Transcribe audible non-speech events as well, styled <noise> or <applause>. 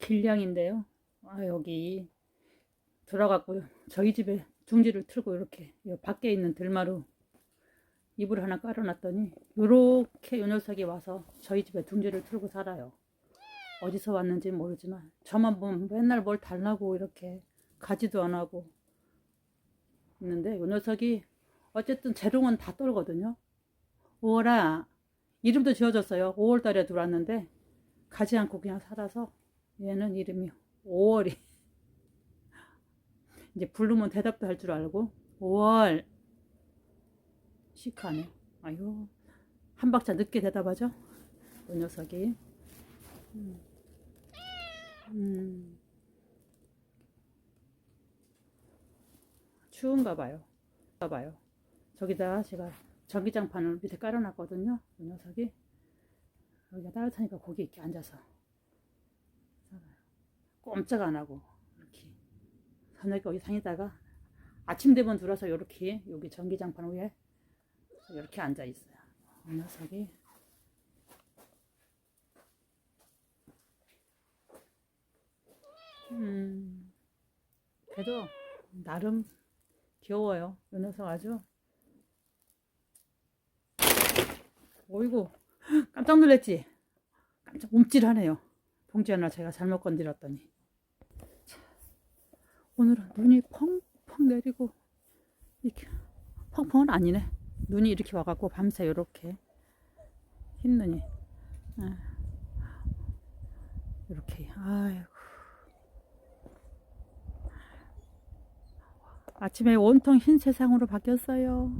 길냥인데요. 아, 여기 들어갔고요. 저희 집에 둥지를 틀고 이렇게 요 밖에 있는 들마루 이불 하나 깔아놨더니 요렇게 요 녀석이 와서 저희 집에 둥지를 틀고 살아요. 어디서 왔는지 모르지만 저만 보면 맨날 뭘 달라고 이렇게 가지도 안 하고 있는데 요 녀석이 어쨌든 재롱은 다 떨거든요. 5월아 이름도 지어줬어요. 5월달에 들어왔는데 가지 않고 그냥 살아서 얘는 이름이 5월이 <laughs> 이제 부르면 대답도 할 줄 알고 5월 시크하네. 아유 한 박자 늦게 대답하죠. 이 녀석이. 음. 음. 추운가 봐요. 가 봐요. 저기다 제가 전기장판을 밑에 깔아놨거든요. 이 녀석이 여기가 따뜻하니까 거기 이렇게 앉아서. 꼼짝 안 하고 이렇게 저녁에 여기 상에다가 아침 되면 들어서 이렇게 여기 전기장판 위에 이렇게 앉아 있어요. 이 녀석이 음 그래도 나름 귀여워요. 이 녀석 아주 어이구 깜짝 놀랐지? 깜짝 움찔하네요. 봉지 하나 제가 잘못 건드렸더니 자, 오늘은 눈이 펑펑 내리고 이렇게 펑펑은 아니네. 눈이 이렇게 와갖고 밤새 이렇게 흰 눈이 아, 이렇게 아이고 아침에 온통 흰 세상으로 바뀌었어요.